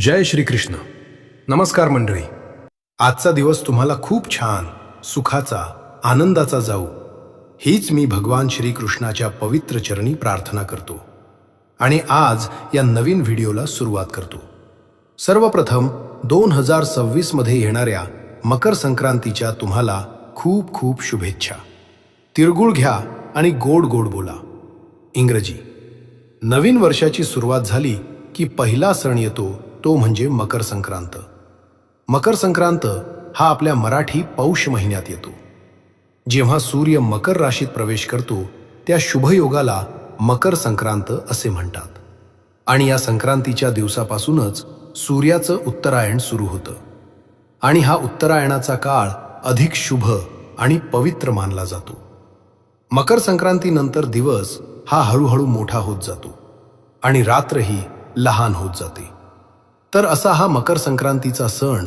जय श्रीकृष्ण नमस्कार मंडळी. आजचा दिवस तुम्हाला खूप छान सुखाचा आनंदाचा जाऊ हीच मी भगवान श्रीकृष्णाच्या पवित्र चरणी प्रार्थना करतो. आणि आज या नवीन व्हिडिओला सुरुवात करतो. सर्वप्रथम दोन हजार सव्वीसमध्ये येणाऱ्या मकर संक्रांतीच्या तुम्हाला खूप खूप शुभेच्छा. तिरगुळ घ्या आणि गोड गोड बोला. इंग्रजी. नवीन वर्षाची सुरुवात झाली की पहिला सण येतो तो म्हणजे मकर संक्रांत. मकर संक्रांत हा आपल्या मराठी पौष महिन्यात येतो. जेव्हा सूर्य मकर राशीत प्रवेश करतो त्या शुभयोगाला मकर संक्रांत असे म्हणतात. आणि या संक्रांतीच्या दिवसापासूनच सूर्याचं उत्तरायण सुरू होतं. आणि हा उत्तरायणाचा काळ अधिक शुभ आणि पवित्र मानला जातो. मकर संक्रांतीनंतर दिवस हा हळूहळू मोठा होत जातो. आणि रात्रही लहान होत जाते. तर असा हा मकर संक्रांतीचा सण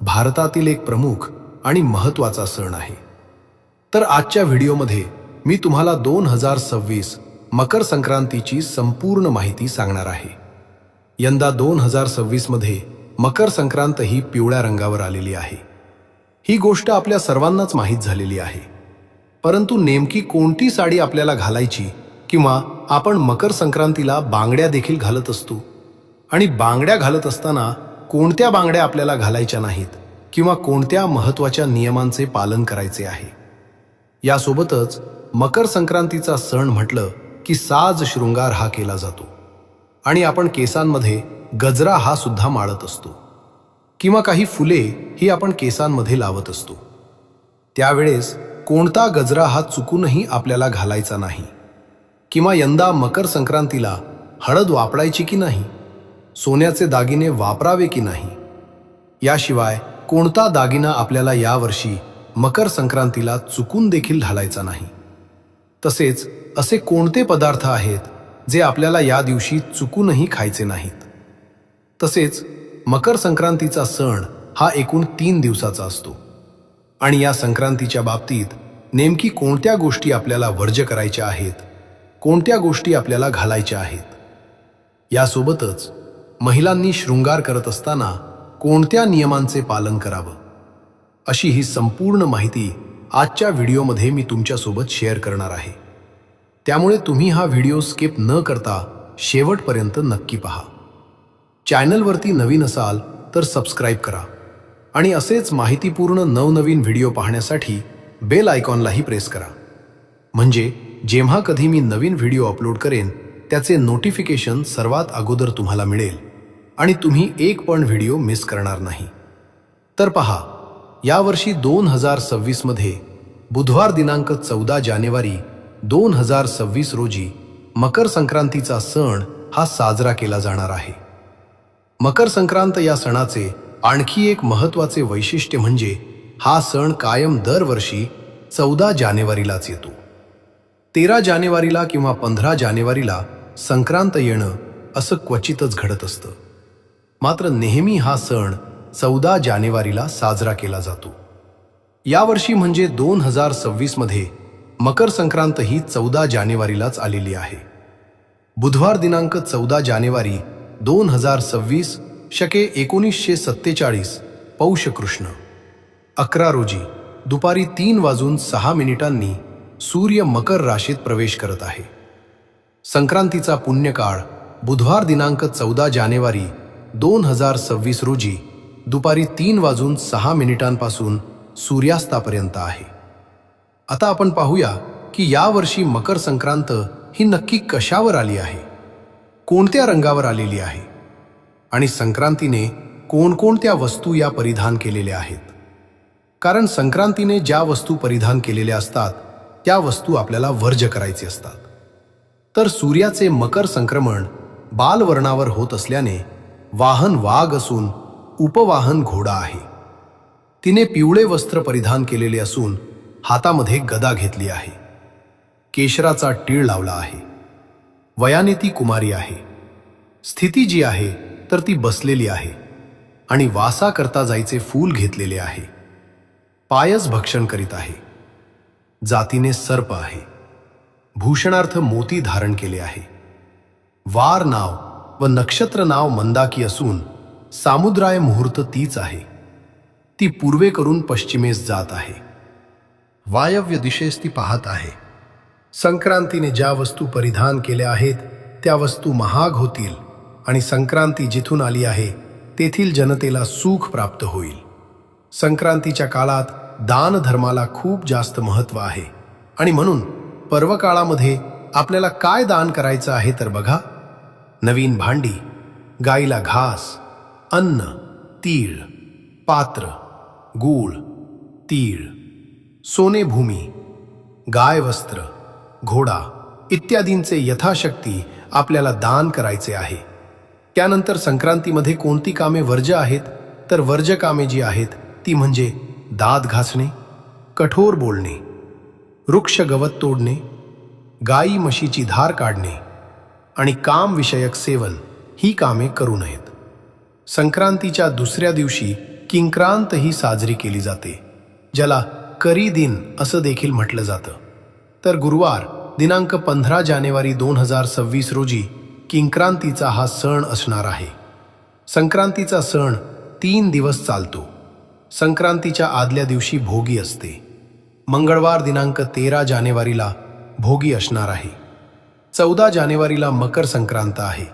भारतातील एक प्रमुख आणि महत्त्वाचा सण आहे. तर आजच्या व्हिडिओमध्ये मी तुम्हाला दोन हजार सव्वीस मकर संक्रांतीची संपूर्ण माहिती सांगणार आहे. यंदा दोन हजार सव्वीसमध्ये मकर संक्रांत ही पिवळ्या रंगावर आलेली आहे. ही गोष्ट आपल्या सर्वांनाच माहीत झालेली आहे. परंतु नेमकी कोणती साडी आपल्याला घालायची किंवा आपण मकर संक्रांतीला बांगड्या देखील घालत असतो आणि बांगड्या घालत असताना कोणत्या बांगड्या आपल्याला घालायच्या नाहीत किंवा कोणत्या महत्त्वाच्या नियमांचे पालन करायचे आहे? यासोबतच मकर संक्रांतीचा सण म्हटलं की साज शृंगार हा केला जातो. आणि आपण केसांमध्ये गजरा हा सुद्धा माळत असतो. किंवा काही फुले ही आपण केसांमध्ये लावत असतो. त्यावेळेस कोणता गजरा हा चुकूनही आपल्याला घालायचा नाही. किंवा यंदा मकर संक्रांतीला हळद वापरायची की नाही? सोन्याचे दागिने वापरावे की नाही? याशिवाय कोणता दागिना आपल्याला यावर्षी मकर संक्रांतीला चुकून देखील घालायचा नाही? तसेच असे कोणते पदार्थ आहेत जे आपल्याला या दिवशी चुकूनही खायचे नाहीत? तसेच मकर संक्रांतीचा सण हा एकूण तीन दिवसाचा असतो. आणि या संक्रांतीच्या बाबतीत नेमकी कोणत्या गोष्टी आपल्याला वर्ज करायच्या आहेत? कोणत्या गोष्टी आपल्याला घालायच्या आहेत? यासोबतच महिलांनी शृंगार करत असताना कोणत्या नियमांचे पालन करावं? अशी ही संपूर्ण माहिती आजच्या व्हिडिओमध्ये मी तुमच्यासोबत शेअर करणार आहे. त्यामुळे तुम्ही हा व्हिडिओ स्किप न करता शेवटपर्यंत नक्की पहा. चॅनलवरती नवीन असाल तर सबस्क्राईब करा आणि असेच माहितीपूर्ण नवनवीन व्हिडिओ पाहण्यासाठी बेल आयकॉनलाही प्रेस करा. म्हणजे जेव्हा कधी मी नवीन व्हिडिओ अपलोड करेन त्याचे नोटिफिकेशन सर्वात अगोदर तुम्हाला मिळेल. आणि तुम्ही एक पण व्हिडिओ मिस करणार नाही. तर पहा यावर्षी दोन हजार सव्वीसमध्ये बुधवार दिनांक चौदा जानेवारी दोन हजार सव्वीस रोजी मकर संक्रांतीचा सण हा साजरा केला जाणार आहे. मकर संक्रांत या सणाचे आणखी एक महत्त्वाचे वैशिष्ट्य म्हणजे हा सण कायम दरवर्षी चौदा जानेवारीलाच येतो. तेरा जानेवारीला किंवा पंधरा जानेवारीला संक्रांत येणं असं क्वचितच घडत असतं. मात्र नेहमी हा सण चौदा जानेवारीला साजरा केला जातो. यावर्षी म्हणजे दोन हजार सव्वीसमध्ये मकर संक्रांत ही चौदा जानेवारीलाच आलेली आहे. बुधवार दिनांक चौदा जानेवारी दोन हजार सव्वीस शके एकोणीसशे सत्तेचाळीस पौष कृष्ण. अकरा रोजी दुपारी तीन वाजून सहा मिनिटांनी सूर्य मकर राशीत प्रवेश करत आहे. संक्रांतीचा पुण्यकाळ बुधवार दिनांक चौदा जानेवारी दोन हजार सव्वीस रोजी दुपारी तीन वाजून सहा मिनिटांपासून सूर्यास्तापर्यंत आहे. आता आपण पाहूया की यावर्षी मकर संक्रांत ही नक्की कशावर आली आहे? कोणत्या रंगावर आलेली आहे? आणि संक्रांतीने कोणकोणत्या वस्तू या परिधान केलेल्या आहेत? कारण संक्रांतीने ज्या वस्तू परिधान केलेल्या असतात त्या वस्तू आपल्याला वर्ज करायचे असतात. तर सूर्याचे मकर संक्रमण बालवर्णावर होत असल्याने वाहन वाघ असून उपवाहन घोडा आहे. तिने पिवळे वस्त्र परिधान केलेले असून हातामध्ये गदा घेतली आहे. केशराचा टीळ लावला आहे. वयाने ती कुमारी आहे. स्थिती जी आहे तर ती बसलेली आहे आणि वासा करता जायचे फूल घेतलेले आहे. पायस भक्षण करीत आहे. जातीने सर्प आहे. भूषणार्थ मोती धारण केले आहे. वार नाव व नक्षत्र नाव मंदाकी असून सामुद्राय मुहूर्त तीच आहे. ती पूर्वेकडून पश्चिमेस जात आहे. वायव्य दिशेस ती पाहत आहे. संक्रांतीने ज्या वस्तू परिधान केल्या आहेत त्या वस्तू महाग होतील आणि संक्रांती जिथून आली आहे तेथील जनतेला सुख प्राप्त होईल. संक्रांतीच्या काळात दान धर्माला खूप जास्त महत्त्व आहे. आणि म्हणून पर्वकाळामध्ये आपल्याला काय दान करायचं आहे तर बघा. नवीन भांडी गाईला घास अन्न तीळ पात्र गूळ तीळ सोने भूमी गाय वस्त्र घोडा इत्यादींचे यथाशक्ती आपल्याला दान करायचे आहे. त्यानंतर संक्रांतीमध्ये कोणती कामे वर्ज आहेत? तर वर्ज कामे जी आहेत ती म्हणजे दात घासणे कठोर बोलणे वृक्ष गवत तोडणे गाई म्हशीची धार काढणे आणि कामविषयक सेवन ही कामे करू नयेत. संक्रांतीच्या दुसऱ्या दिवशी किंक्रांत ही साजरी केली जाते ज्याला करी दिन असं देखील म्हटलं जातं. तर गुरुवार दिनांक पंधरा जानेवारी दोन हजार सव्वीस रोजी किंक्रांतीचा हा सण असणार आहे. संक्रांतीचा सण तीन दिवस चालतो. संक्रांतीच्या आदल्या दिवशी भोगी असते. मंगळवार दिनांक तेरा जानेवारीला भोगी असणार आहे. चौदा जानेवारीला मकर संक्रांत आहे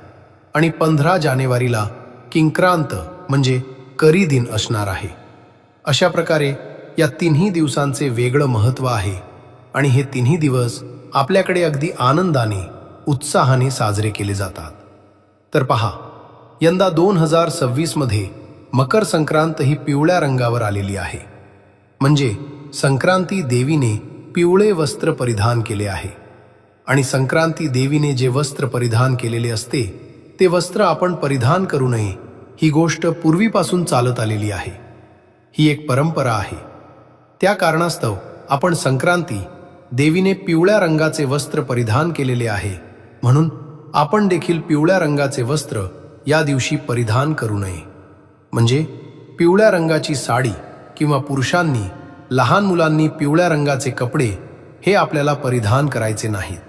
आणि पंधरा जानेवारीला किंक्रांत म्हणजे करी दिन असणार आहे. अशा प्रकारे या तिन्ही दिवसांचे वेगळं महत्त्व आहे आणि हे तिन्ही दिवस आपल्याकडे अगदी आनंदाने उत्साहाने साजरे केले जातात. तर पहा यंदा दोन हजार सव्वीसमध्ये मकर संक्रांत ही पिवळ्या रंगावर आलेली आहे. म्हणजे संक्रांती देवीने पिवळे वस्त्र परिधान केले आहे. आणि संक्रांती देवीने जे वस्त्र परिधान केलेले असते ते वस्त्र आपण परिधान करू नये ही गोष्ट पूर्वीपासून चालत आलेली आहे. ही एक परंपरा आहे. त्या कारणास्तव आपण संक्रांती देवीने पिवळ्या रंगाचे वस्त्र परिधान केलेले आहे म्हणून आपण देखील पिवळ्या रंगाचे वस्त्र या दिवशी परिधान करू नये. म्हणजे पिवळ्या रंगाची साडी किंवा पुरुषांनी लहान मुलांनी पिवळ्या रंगाचे कपडे हे आपल्याला परिधान करायचे नाहीत.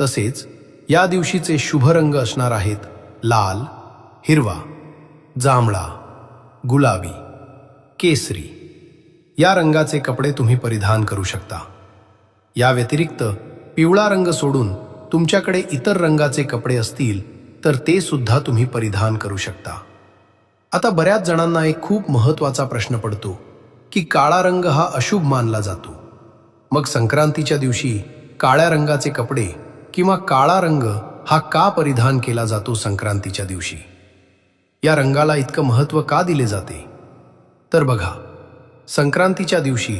तसेच या दिवशीचे शुभ रंग असणार आहेत लाल हिरवा जांभळा गुलाबी केसरी. या रंगाचे कपडे तुम्ही परिधान करू शकता. या व्यतिरिक्त पिवळा रंग सोडून तुमच्याकडे इतर रंगाचे कपडे असतील तर ते सुद्धा तुम्ही परिधान करू शकता. आता बऱ्याच जणांना एक खूप महत्त्वाचा प्रश्न पडतो की काळा रंग हा अशुभ मानला जातो. मग संक्रांतीच्या दिवशी काळ्या रंगाचे कपडे किंवा काळा रंग हा का परिधान केला जातो संक्रांतीच्या दिवशी? या रंगाला इतकं महत्त्व का दिले जाते? तर बघा संक्रांतीच्या दिवशी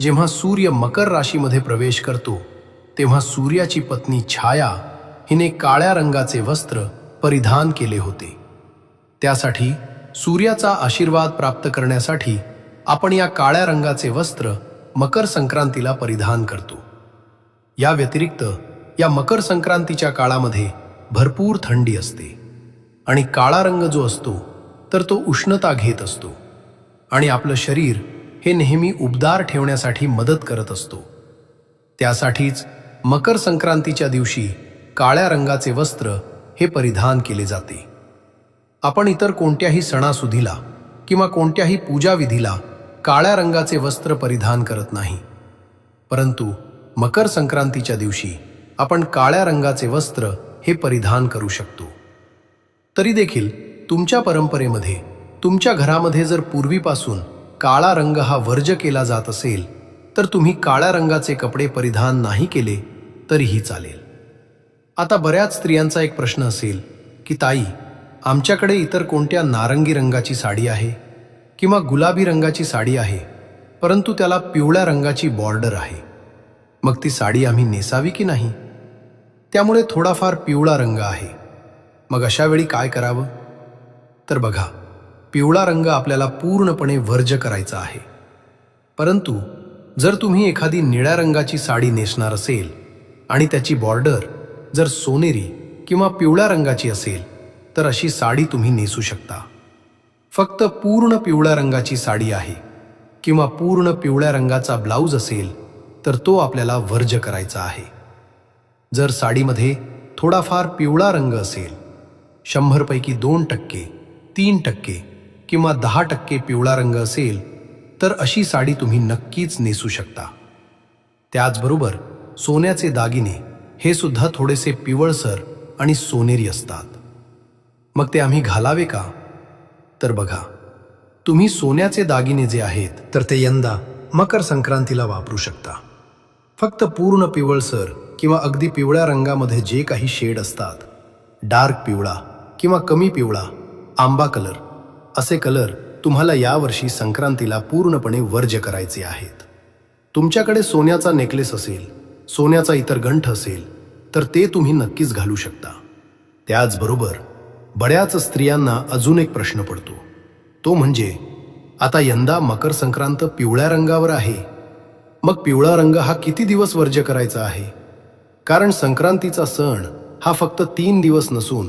जेव्हा सूर्य मकर राशीमध्ये प्रवेश करतो तेव्हा सूर्याची पत्नी छाया हिने काळ्या रंगाचे वस्त्र परिधान केले होते. त्यासाठी सूर्याचा आशीर्वाद प्राप्त करण्यासाठी आपण या काळ्या रंगाचे वस्त्र मकर संक्रांतीला परिधान करतो. या व्यतिरिक्त या मकर संक्रांतीच्या काळामध्ये भरपूर थंडी असते. आणि काळा रंग जो असतो तर तो उष्णता घेत असतो. आणि आपलं शरीर हे नेहमी उबदार ठेवण्यासाठी मदत करत असतो. त्यासाठीच मकर संक्रांतीच्या दिवशी काळ्या रंगाचे वस्त्र हे परिधान केले जाते. आपण इतर कोणत्याही सणासुदीला किंवा कोणत्याही पूजाविधीला काळ्या रंगाचे वस्त्र परिधान करत नाही. परंतु मकर संक्रांतीच्या दिवशी आपण काळ्या रंगाचे वस्त्र हे परिधान करू शकतो. तरी देखील तुमच्या परंपरेमध्ये तुमच्या घरामध्ये जर पूर्वीपासून काळा रंग हा वर्ज केला जात असेल तर तुम्ही काळ्या रंगाचे कपडे परिधान नाही केले तरीही चालेल. आता बऱ्याच स्त्रियांचा एक प्रश्न असेल की ताई आमच्याकडे इतर कोणत्या नारंगी रंगाची साडी आहे किंवा गुलाबी रंगाची साडी आहे परंतु त्याला पिवळ्या रंगाची बॉर्डर आहे? मग ती साडी आम्ही नेसावी की नाही? त्यामुळे थोडाफार पिवळा रंग आहे. मग अशा वेळी काय करावं? तर बघा पिवळा रंग आपल्याला पूर्णपणे वर्ज करायचा आहे. परंतु जर तुम्ही एखादी निळ्या रंगाची साडी नेसणार असेल आणि त्याची बॉर्डर जर सोनेरी किंवा पिवळ्या रंगाची असेल तर अशी साडी तुम्ही नेसू शकता. फक्त पूर्ण पिवळ्या रंगाची साडी आहे किंवा पूर्ण पिवळ्या रंगाचा ब्लाऊज असेल तर तो आपल्याला वर्ज करायचा आहे. जर साडीमध्ये थोडाफार पिवळा रंग असेल शंभरपैकी दोन टक्के तीन टक्के किंवा दहा टक्के पिवळा रंग असेल तर अशी साडी तुम्ही नक्कीच नेसू शकता. त्याचबरोबर सोन्याचे दागिने हे सुद्धा थोडेसे पिवळसर आणि सोनेरी असतात. मग ते आम्ही घालावे का? तर बघा तुम्ही सोन्याचे दागिने जे आहेत तर ते यंदा मकर संक्रांतीला वापरू शकता. फक्त पूर्ण पिवळसर किंवा अगदी पिवळ्या रंगामध्ये जे काही शेड असतात डार्क पिवळा किंवा कमी पिवळा आंबा कलर असे कलर तुम्हाला यावर्षी संक्रांतीला पूर्णपणे वर्ज्य करायचे आहेत. तुमच्याकडे सोन्याचा नेकलेस असेल सोन्याचा इतर गंठ असेल तर ते तुम्ही नक्कीच घालू शकता. त्याचबरोबर बऱ्याच स्त्रियांना अजून एक प्रश्न पडतो. तो म्हणजे आता यंदा मकर संक्रांत पिवळ्या रंगावर आहे. मग पिवळा रंग हा किती दिवस वर्ज्य करायचा आहे? कारण संक्रांतीचा सण हा फक्त तीन दिवस नसून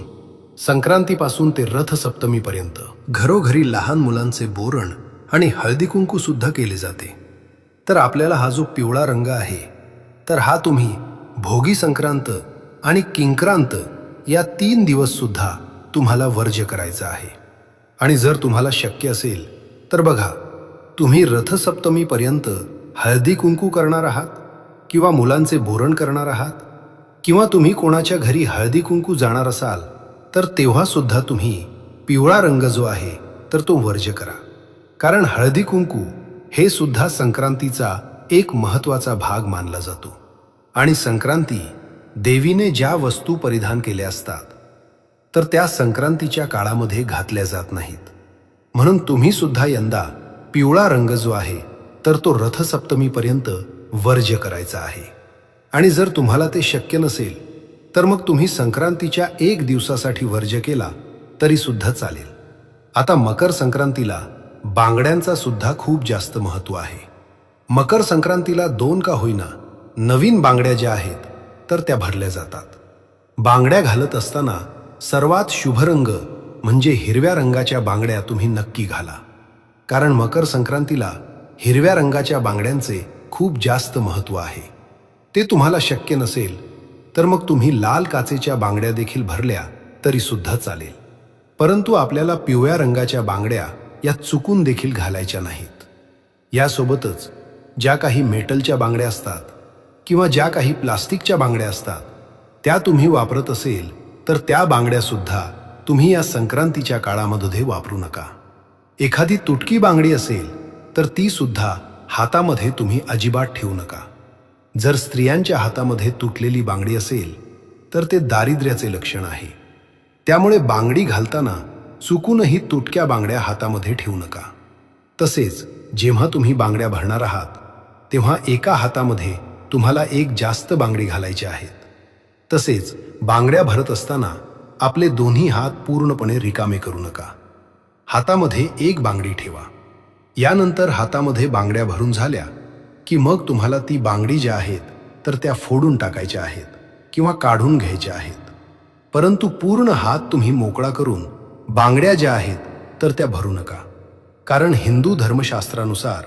संक्रांतीपासून ते रथसप्तमीपर्यंत. घरोघरी लहान मुलांचे बोरण आणि हळदीकुंकू सुद्धा केले जाते. तर आपल्याला हा जो पिवळा रंग आहे तर हा तुम्ही भोगी संक्रांत आणि किंक्रांत या तीन दिवससुद्धा तुम्हाला वर्ज्य करायचा आहे. आणि जर तुम्हाला शक्य असेल तर बघा तुम्ही रथसप्तमीपर्यंत हळदी कुंकू करणार आहात किंवा मुलांचे बोरण करणार आहात? किंवा तुम्ही कोणाच्या घरी हळदी कुंकू जाणार असाल तर तेव्हा सुद्धा तुम्ही पिवळा रंग जो आहे तर तो वर्ज्य करा. कारण हळदी कुंकू हे सुद्धा संक्रांतीचा एक महत्त्वाचा भाग मानला जातो. आणि संक्रांती देवीने ज्या वस्तू परिधान केल्या असतात तर त्या संक्रांतीच्या काळामध्ये घातल्या जात नाहीत. म्हणून तुम्ही सुद्धा यंदा पिवळा रंग जो आहे तर तो रथसप्तमीपर्यंत वर्ज्य करायचा आहे. आणि जर तुम्हाला ते शक्य नसेल तर मग तुम्ही संक्रांतीच्या एक दिवसासाठी वर्ज्य केला तरी सुद्धा चालेल. आता मकर संक्रांतीला बांगड्यांचा सुद्धा खूप जास्त महत्त्व आहे. मकर संक्रांतीला दोन का होईना नवीन बांगड्या ज्या आहेत तर त्या भरल्या जातात. बांगड्या घालत असताना सर्वात शुभ रंग म्हणजे हिरव्या रंगाच्या बांगड्या तुम्ही नक्की घाला. कारण मकर संक्रांतीला हिरव्या रंगाच्या बांगड्यांचे खूप जास्त महत्त्व आहे. ते तुम्हाला शक्य नसेल तर मग तुम्ही लाल काचेच्या बांगड्या देखील भरल्या तरी सुद्धा चालेल. परंतु आपल्याला पिवळ्या रंगाच्या बांगड्या या चुकून देखील घालायच्या नाहीत. यासोबतच ज्या काही मेटलच्या बांगड्या असतात किंवा ज्या काही प्लास्टिकच्या बांगड्या असतात त्या तुम्ही वापरत असेल तर त्या बांगड्यासुद्धा तुम्ही या संक्रांतीच्या काळामध्ये वापरू नका. एखादी तुटकी बांगडी असेल तर ती सुद्धा हातामध्ये तुम्ही अजिबात ठेवू नका. जर स्त्रियांच्या हातामध्ये तुटलेली बांगडी असेल तर ते दारिद्र्याचे लक्षण आहे. त्यामुळे बांगडी घालताना चुकूनही तुटक्या बांगड्या हातामध्ये ठेवू नका. तसेच जेव्हा तुम्ही बांगड्या भरणार आहात तेव्हा एका हातामध्ये तुम्हाला एक जास्त बांगडी घालायची आहेत. तसेच बांगड्या भरत असताना आपले दोन्ही हात पूर्णपणे रिकामे करू नका. हातामध्ये एक बांगडी ठेवा. यानंतर हातामध्ये बांगड्या भरून झाल्या की मग तुम्हाला ती बांगडी ज्या आहेत तर त्या फोडून टाकायच्या आहेत किंवा काढून घ्यायच्या आहेत. परंतु पूर्ण हात तुम्ही मोकळा करून बांगड्या ज्या आहेत तर त्या भरू नका. कारण हिंदू धर्मशास्त्रानुसार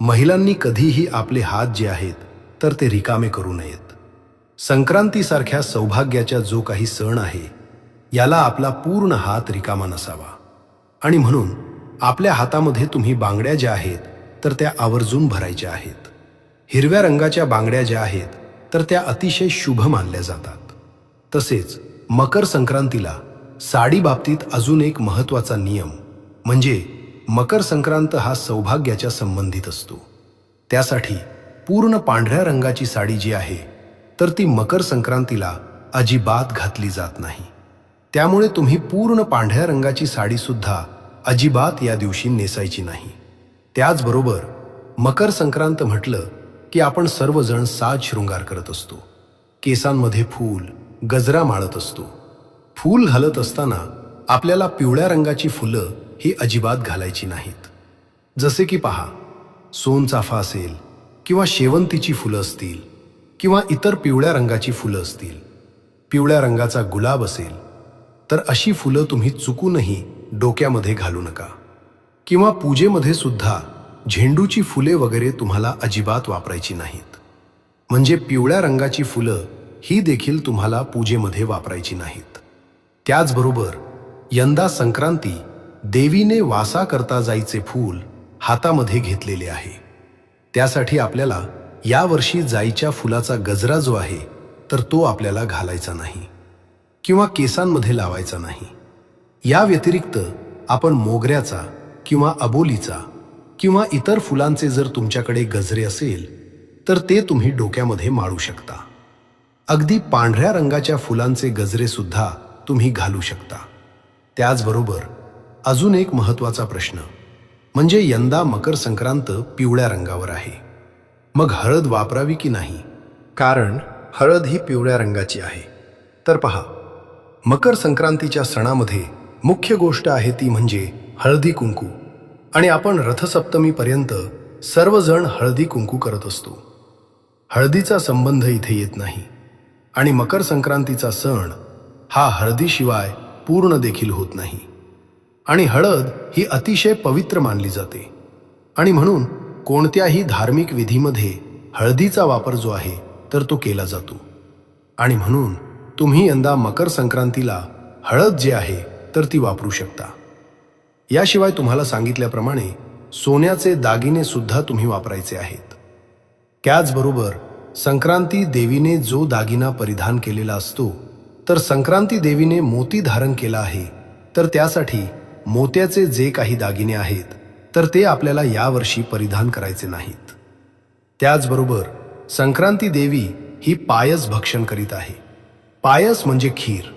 महिलांनी कधीही आपले हात जे आहेत तर ते रिकामे करू नयेत. संक्रांतीसारख्या सौभाग्याच्या जो काही सण आहे याला आपला पूर्ण हात रिकामा नसावा. आणि म्हणून आपल्या हातामध्ये तुम्ही बांगड्या ज्या आहेत तर त्या आवर्जून भरायच्या आहेत. हिरव्या रंगाच्या बांगड्या ज्या आहेत तर त्या अतिशय शुभ मानल्या जातात. तसेच मकर संक्रांतीला साडी बाबतीत अजून एक महत्त्वाचा नियम म्हणजे मकर संक्रांत हा सौभाग्याच्या संबंधित असतो. त्यासाठी पूर्ण पांढऱ्या रंगाची साडी जी आहे तर ती मकर संक्रांतीला अजिबात घातली जात नाही. त्यामुळे तुम्ही पूर्ण पांढऱ्या रंगाची साडीसुद्धा अजिबात या दिवशी नेसायची नाही. त्याचबरोबर मकर संक्रांत म्हटलं की आपण सर्वजण साज शृंगार करत असतो. केसांमध्ये फूल गजरा माळत असतो. फूल घालत असताना आपल्याला पिवळ्या रंगाची फुलं ही अजिबात घालायची नाहीत. जसे की पहा सोनचाफा असेल किंवा शेवंतीची फुलं असतील किंवा इतर पिवळ्या रंगाची फुलं असतील. पिवळ्या रंगाचा गुलाब असेल तर अशी फुलं तुम्ही चुकूनही डोक्यामध्ये घालू नका. किंवा पूजेमध्ये सुद्धा झेंडूची फुले वगैरे तुम्हाला अजिबात वापरायची नाहीत. म्हणजे पिवळ्या रंगाची फुलं ही देखील तुम्हाला पूजेमध्ये वापरायची नाहीत. त्याचबरोबर यंदा संक्रांती देवीने वासा करता जाईचे फूल हातामध्ये घेतलेले आहे. त्यासाठी आपल्याला यावर्षी जाईच्या फुलाचा गजरा जो आहे तर तो आपल्याला घालायचा नाही किंवा केसांमध्ये लावायचा नाही. या व्यतिरिक्त आपण मोगऱ्याचा किंवा अबोलीचा किंवा इतर फुलांचे जर तुमच्याकडे गजरे असेल तर ते तुम्ही डोक्यामध्ये माळू शकता. अगदी पांढऱ्या रंगाच्या फुलांचे गजरे सुद्धा तुम्ही घालू शकता. त्याचबरोबर अजून एक महत्त्वाचा प्रश्न म्हणजे यंदा मकर संक्रांत पिवळ्या रंगावर आहे. मग हळद वापरावी की नाही? कारण हळद ही पिवळ्या रंगाची आहे. तर पहा मकर संक्रांतीच्या सणामध्ये मुख्य गोष्ट आहे ती म्हणजे हळदी कुंकू. आणि आपण रथसप्तमीपर्यंत सर्वजण हळदी कुंकू करत असतो. हळदीचा संबंध इथे येत नाही आणि मकर संक्रांतीचा सण हा हळदीशिवाय पूर्ण देखील होत नाही. आणि हळद ही अतिशय पवित्र मानली जाते. आणि म्हणून कोणत्याही धार्मिक विधीमध्ये हळदीचा वापर जो आहे तर तो केला जातो. आणि म्हणून तुम्ही यंदा मकर संक्रांतीला हळद जे आहे तर ती वापरू शकता. याशिवाय तुम्हाला सांगितल्याप्रमाणे सोन्याचे दागिने सुद्धा तुम्ही वापरायचे आहेत. त्याचबरोबर संक्रांती देवीने जो दागिना परिधान केलेला असतो तर संक्रांती देवीने मोती धारण केला आहे तर त्यासाठी मोत्याचे जे काही दागिने आहेत तर ते आपल्याला यावर्षी परिधान करायचे नाहीत. त्याचबरोबर संक्रांती देवी ही पायस भक्षण करीत आहे. पायस म्हणजे खीर.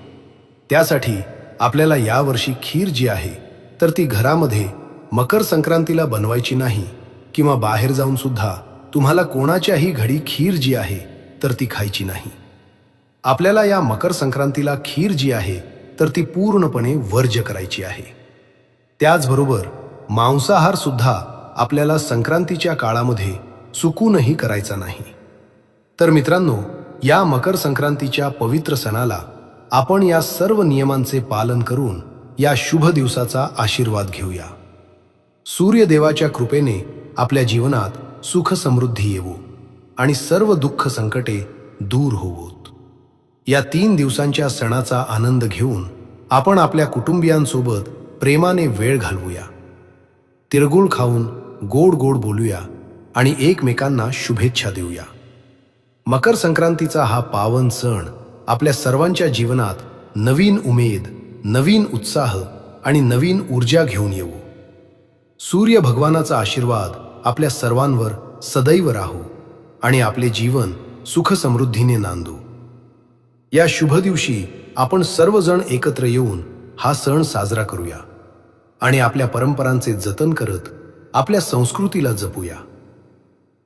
त्यासाठी आपल्याला यावर्षी खीर जी आहे तर ती घरामध्ये मकर संक्रांतीला बनवायची नाही किंवा बाहेर जाऊन सुद्धा तुम्हाला कोणाच्याही घडी खीर जी आहे तर ती खायची नाही. आपल्याला या मकर संक्रांतीला खीर जी आहे तर ती पूर्णपणे वर्ज्य करायची आहे. त्याचबरोबर मांसाहार सुद्धा आपल्याला संक्रांतीच्या काळामध्ये चुकूनही करायचा नाही. तर मित्रांनो या मकर संक्रांतीच्या पवित्र सणाला आपण या सर्व नियमांचे पालन करून या शुभ दिवसाचा आशीर्वाद घेऊया. सूर्यदेवाच्या कृपेने आपल्या जीवनात सुख समृद्धी येवो आणि सर्व दुःख संकटे दूर होवोत. या तीन दिवसांच्या सणाचा आनंद घेऊन आपण आपल्या कुटुंबियांसोबत प्रेमाने वेळ घालवूया. तिरगुळ खाऊन गोड गोड बोलूया आणि एकमेकांना शुभेच्छा देऊया. मकर संक्रांतीचा हा पावन सण आपल्या सर्वांच्या जीवनात नवीन उमेद नवीन उत्साह आणि नवीन ऊर्जा घेऊन येऊ. सूर्य भगवानाचा आशीर्वाद आपल्या सर्वांवर सदैव राहू आणि आपले जीवन सुख समृद्धीने नांदू. या शुभ दिवशी आपण सर्वजण एकत्र येऊन हा सण साजरा करूया आणि आपल्या परंपरांचे जतन करत आपल्या संस्कृतीला जपूया.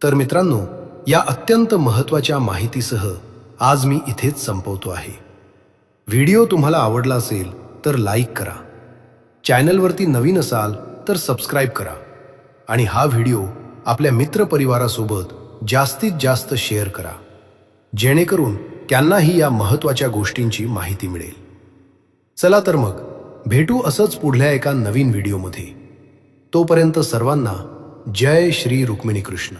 तर मित्रांनो या अत्यंत महत्त्वाच्या माहितीसह आज मी इथेच संपवतो आहे. व्हिडिओ तुम्हाला आवडला असेल तर लाईक करा. चॅनलवरती नवीन असाल तर सबस्क्राईब करा. आणि हा व्हिडिओ आपल्या मित्रपरिवारासोबत जास्तीत जास्त शेअर करा. जेणेकरून त्यांनाही या महत्त्वाच्या गोष्टींची माहिती मिळेल. चला तर मग भेटू असंच पुढल्या एका नवीन व्हिडिओमध्ये तोपर्यंत सर्वांना जय श्री रुक्मिणी कृष्ण